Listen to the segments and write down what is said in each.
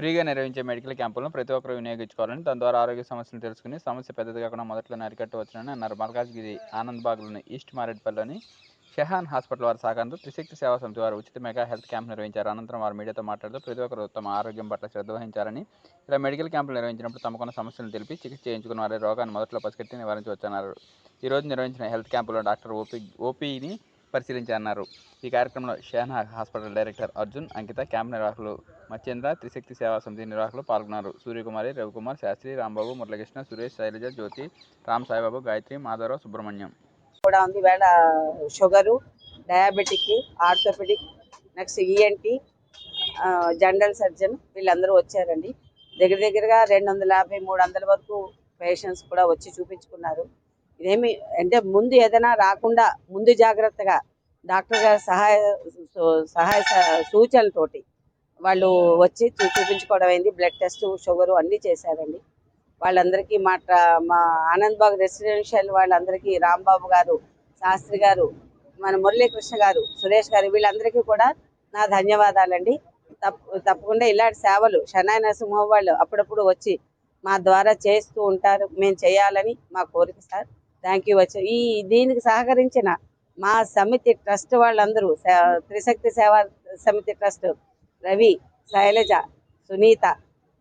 ఫ్రీగా నిర్వహించే మెడికల్ క్యాంపులను ప్రతి ఒక్కరూ వినియోగించుకోవాలని దాని ద్వారా ఆరోగ్య సమస్యలు తెలుసుకుని సమస్య పెద్దది కాకుండా మొదట్లోనే అరికట్టవచ్చునని అన్నారు. మల్కాజ్గిరి ఆనంద్బాగ్లోని ఈస్ట్ మారేడ్పల్లిలోని షెహాన్ హాస్పిటల్ వారి సహకారంతో త్రిశక్తి సేవా సమితి వారు ఉచిత మెగా హెల్త్ క్యాంప్ నిర్వహించారు. అనంతరం వారు మీడియాతో మాట్లాడుతూ ప్రతి ఒక్కరు తమ ఆరోగ్యం పట్ల శ్రద్ధ వహించారని ఇలా మెడికల్ క్యాంపులు నిర్వహించినప్పుడు తమకున్న సమస్యలను తెలిపి చికిత్స చేయించుకున్న వారి రోగాన్ని మొదట్లో పసిగట్టి నివారించవచ్చన్నారు. ఈరోజు నిర్వహించిన హెల్త్ క్యాంపులో డాక్టర్ ఓపీ ఓపీని పరిశీలించారన్నారు ఈ కార్యక్రమంలో Shehan hospital director Arjun Ankita camp నిర్వాహకులు మచ్చేంద్ర త్రిశక్తి సేవా సమితి నిర్వాహకులు పాల్గొన్నారు. సూర్యకుమారి రవికుమార్ శాస్త్రి రాంబాబు మురళకృష్ణ సురేష్ శైలజ జ్యోతి రామ్ సాయిబాబు గాయత్రి మాధవరావు సుబ్రహ్మణ్యం. కూడా ఉంది. వేళ sugar diabetic orthopaedic next ENT general surgeon వీళ్ళందరూ వచ్చారండి. దగ్గర దగ్గరగా రెండు వందల యాభై మూడు వందల వరకు పేషెంట్స్ కూడా వచ్చి చూపించుకున్నారు. ఇదేమి అంటే ముందు ఏదైనా రాకుండా ముందు జాగ్రత్తగా డాక్టర్ గారి సహాయ సహాయ స- సూచనలతోటి వాళ్ళు వచ్చి చూపించుకోవడం అయింది. బ్లడ్ టెస్ట్ షుగరు అన్నీ చేశారండి. వాళ్ళందరికీ మా మా ఆనంద్ బాగ్ రెసిడెన్షియల్ వాళ్ళందరికీ రాంబాబు గారు శాస్త్రి గారు మన మురళీకృష్ణ గారు సురేష్ గారు వీళ్ళందరికీ కూడా నా ధన్యవాదాలండి. తప్పు తప్పకుండా ఇలాంటి సేవలు షనాయి నరసింహ వాళ్ళు అప్పుడప్పుడు వచ్చి మా ద్వారా చేస్తూ ఉంటారు. మేము చేయాలని మా కోరిక సార్. థ్యాంక్ యూ వచ్చి ఈ దీనికి సహకరించిన మా సమితి ట్రస్ట్ వాళ్ళందరూ సే- త్రిశక్తి సేవా సమితి ట్రస్ట్ రవి శైలజ సునీత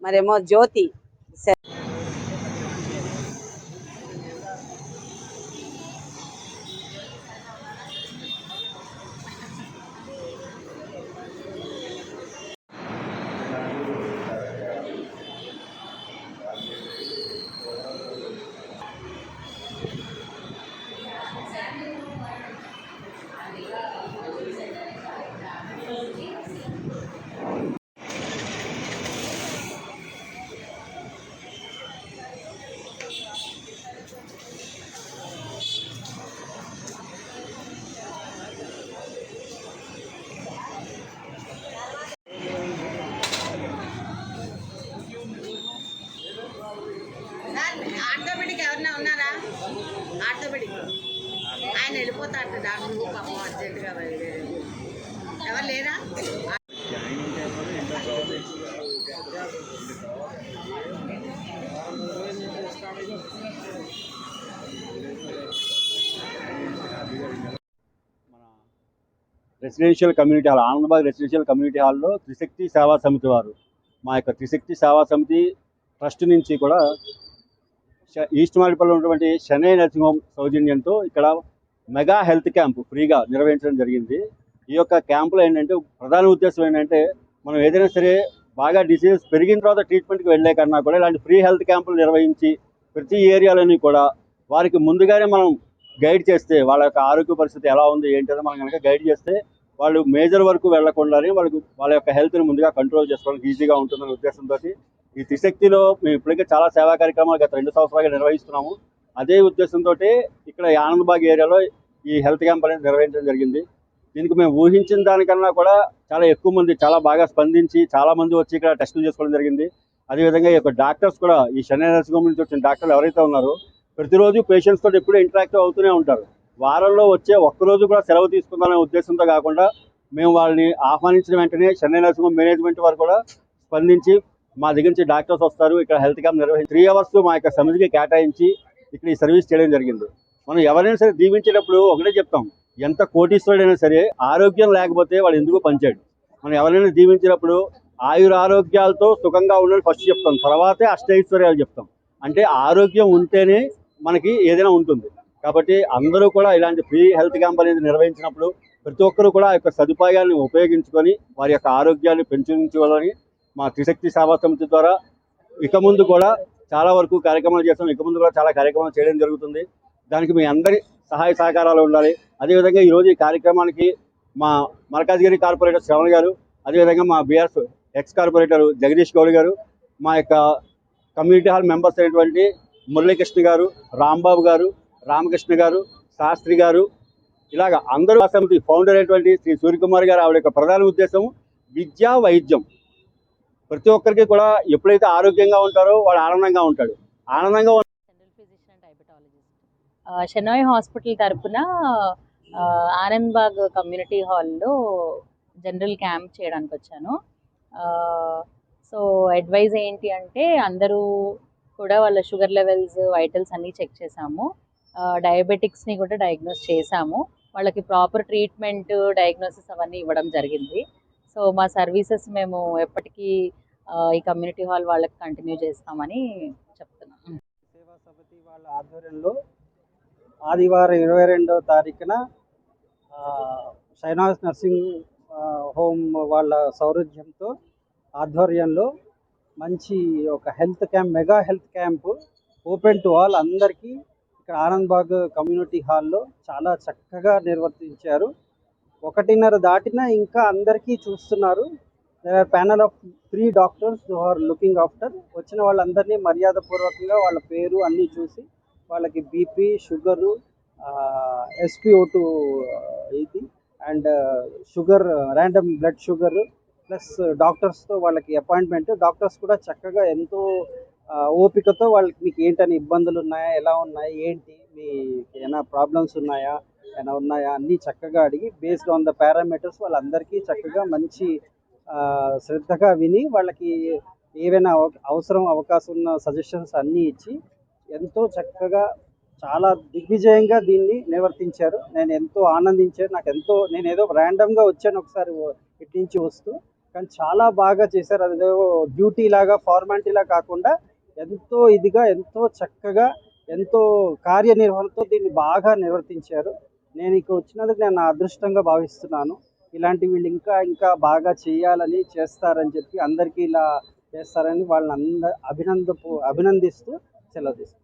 మరేమో జ్యోతి ఆయన వెళ్ళిపోతాడు డాక్టర్ పాపం అర్జెంటుగా బయలుదేరేది. ఎవరు లేరా? Residential community hall Anandabad residential community హాల్లో త్రిశక్తి సేవా సమితి వారు. మా యొక్క త్రిశక్తి సేవా సమితి ట్రస్ట్ నుంచి కూడా ఈస్ట్ మాడిపల్లిలో ఉన్నటువంటి శనై నర్సింగ్ హోమ్ సౌజన్యంతో ఇక్కడ మెగా హెల్త్ క్యాంప్ ఫ్రీగా నిర్వహించడం జరిగింది. ఈ యొక్క క్యాంపులో ఏంటంటే ప్రధాన ఉద్దేశం ఏంటంటే మనం ఏదైనా సరే బాగా డిసీజ్ పెరిగిన తర్వాత ట్రీట్మెంట్కి వెళ్ళే కన్నా కూడా ఇలాంటి ఫ్రీ హెల్త్ క్యాంపులు నిర్వహించి ప్రతి ఏరియాలోని కూడా వారికి ముందుగానే మనం గైడ్ చేస్తే వాళ్ళ యొక్క ఆరోగ్య పరిస్థితి ఎలా ఉంది ఏంటో మనం కనుక గైడ్ చేస్తే వాళ్ళు మేజర్ వరకు వెళ్ళకుండానే వాళ్ళకు వాళ్ళ యొక్క హెల్త్ని ముందుగా కంట్రోల్ చేసుకోవడానికి ఈజీగా ఉంటుందనే ఉద్దేశంతో ఈ త్రిశక్తిలో మేము ఇప్పటికే చాలా సేవా కార్యక్రమాలు గత రెండు సంవత్సరాలుగా నిర్వహిస్తున్నాము. అదే ఉద్దేశంతో ఇక్కడ ఆనందబాగ్ ఏరియాలో ఈ హెల్త్ క్యాంప్ అనేది నిర్వహించడం జరిగింది. దీనికి మేము ఊహించిన దానికన్నా కూడా చాలా ఎక్కువ మంది చాలా బాగా స్పందించి చాలా మంది వచ్చి ఇక్కడ టెస్టులు చేసుకోవడం జరిగింది. అదేవిధంగా ఈ యొక్క డాక్టర్స్ కూడా ఈ శని నర్సింగ్ నుంచి వచ్చిన డాక్టర్లు ఎవరైతే ఉన్నారో ప్రతిరోజు పేషెంట్స్ తోటి ఎప్పుడూ ఇంటరాక్ట్ అవుతూనే ఉంటారు. వారంలో వచ్చే ఒక్కరోజు కూడా సెలవు తీసుకుందామనే ఉద్దేశంతో కాకుండా మేము వాళ్ళని ఆహ్వానించిన వెంటనే చెన్నై నర్సింగ్ మేనేజ్మెంట్ వారు కూడా స్పందించి మా దగ్గర నుంచి డాక్టర్స్ వస్తారు. ఇక్కడ హెల్త్ క్యాంప్ నిర్వహించి త్రీ అవర్స్ మా యొక్క సమితికి కేటాయించి ఇక్కడ ఈ సర్వీస్ చేయడం జరిగింది. మనం ఎవరైనా సరే దీవించేటప్పుడు ఒకటే చెప్తాం. ఎంత కోటీశ్వరుడైనా సరే ఆరోగ్యం లేకపోతే వాడు ఎందుకు పనిచేయడు మనం ఎవరైనా దీవించినప్పుడు ఆయుర ఆరోగ్యాలతో సుఖంగా ఉండాలని ఫస్ట్ చెప్తాం. తర్వాతే అష్టైశ్వర్యాలు చెప్తాం. అంటే ఆరోగ్యం ఉంటేనే మనకి ఏదైనా ఉంటుంది. కాబట్టి అందరూ కూడా ఇలాంటి ఫ్రీ హెల్త్ క్యాంప్ అనేది నిర్వహించినప్పుడు ప్రతి ఒక్కరూ కూడా ఆ యొక్క సదుపాయాన్ని ఉపయోగించుకొని వారి యొక్క ఆరోగ్యాన్ని పెంచుకోవాలని మా త్రిశక్తి సేవా సమితి ద్వారా ఇక ముందు కూడా చాలా వరకు కార్యక్రమాలు చేస్తాం. ఇక ముందు కూడా చాలా కార్యక్రమాలు చేయడం జరుగుతుంది. దానికి మీ అందరి సహాయ సహకారాలు ఉండాలి. అదేవిధంగా ఈరోజు ఈ కార్యక్రమానికి మా మరకాజ్గిరి కార్పొరేటర్ శ్రవణ్ గారు అదేవిధంగా మా BRS ex corporator Jagadish Goud garu మా యొక్క కమ్యూనిటీ హాల్ మెంబర్స్ అయినటువంటి మురళీకృష్ణ గారు రాంబాబు గారు రామకృష్ణ గారు శాస్త్రి గారు ఇలాగ అందరూ అసెంబ్లీ ఫౌండర్ అయినటువంటి శ్రీ సూర్యకుమార్ గారు ఆవిడ యొక్క ప్రధాన ఉద్దేశం విద్యా వైద్యం. ప్రతి ఒక్కరికి కూడా ఎప్పుడైతే ఆరోగ్యంగా ఉంటారో వాడు ఆనందంగా ఉంటాడు. ఆనందంగా general physician and diabetologist Shenoy hospital తరపున ఆనంద్బాగ్ కమ్యూనిటీ హాల్లో జనరల్ క్యాంప్ చేయడానికి వచ్చాను సో అడ్వైజ్ ఏంటి అంటే అందరూ కూడా వాళ్ళ షుగర్ లెవెల్స్ వైటల్స్ అన్నీ చెక్ చేసాము. డయాబెటిక్స్ని కూడా డయాగ్నోస్ చేసాము. వాళ్ళకి ప్రాపర్ ట్రీట్మెంట్ డయాగ్నోసిస్ అవన్నీ ఇవ్వడం జరిగింది. సో మా సర్వీసెస్ మేము ఎప్పటికీ ఈ కమ్యూనిటీ హాల్ వాళ్ళకి కంటిన్యూ చేస్తామని చెప్తున్నాం సేవా సమితి వాళ్ళ ఆధ్వర్యంలో ఆదివారం ఇరవై రెండవ తారీఖున ఆ, నర్సింగ్ హోమ్ వాళ్ళ సౌరధ్యంతో ఆధ్వర్యంలో మంచి ఒక health camp mega health camp open to all అందరికీ ఇక్కడ ఆనంద్బాగ్ కమ్యూనిటీ హాల్లో చాలా చక్కగా నిర్వర్తించారు. ఒకటిన్నర దాటినా ఇంకా అందరికీ చూస్తున్నారు. There are panel of three doctors who are looking after వచ్చిన వాళ్ళందరినీ మర్యాదపూర్వకంగా వాళ్ళ పేరు అన్నీ చూసి వాళ్ళకి బీపీ షుగరు ఎస్పిఓ టూ ఇది. And sugar random blood sugar plus డాక్టర్స్తో వాళ్ళకి అపాయింట్మెంట్ డాక్టర్స్ కూడా చక్కగా ఎంతో ఓపికతో వాళ్ళకి మీకు ఏంటని ఇబ్బందులు ఉన్నాయా ఎలా ఉన్నాయి ఏంటి మీ ఏమైనా ప్రాబ్లమ్స్ ఉన్నాయా ఏమైనా ఉన్నాయా అన్నీ చక్కగా అడిగి బేస్డ్ ఆన్ ద పారామీటర్స్ వాళ్ళందరికీ చక్కగా మంచి శ్రద్ధగా విని వాళ్ళకి ఏవైనా అవ- అవసరం అవకాశం ఉన్న సజెషన్స్ అన్నీ ఇచ్చి ఎంతో చక్కగా చాలా దిగ్విజయంగా దీన్ని నిర్వర్తించారు. నేను ఎంతో ఆనందించాను. నాకు ఎంతో నేను ఏదో ర్యాండమ్గా వచ్చాను ఒకసారి ఇటు నుంచి వస్తూ. కానీ చాలా బాగా చేశారు. అదేదో డ్యూటీ లాగా ఫార్మాలిటీలా కాకుండా ఎంతో ఇదిగా ఎంతో చక్కగా ఎంతో కార్యనిర్వహణతో దీన్ని బాగా నిర్వర్తించారు. నేను ఇక్కడ వచ్చినందుకు నేను నా అదృష్టంగా భావిస్తున్నాను. ఇలాంటి వీళ్ళు ఇంకా ఇంకా బాగా చేయాలని చేస్తారని చెప్పి అందరికీ ఇలా చేస్తారని వాళ్ళని అంద అభినందపు అభినందిస్తూ సెలవు తీసుకుంటాను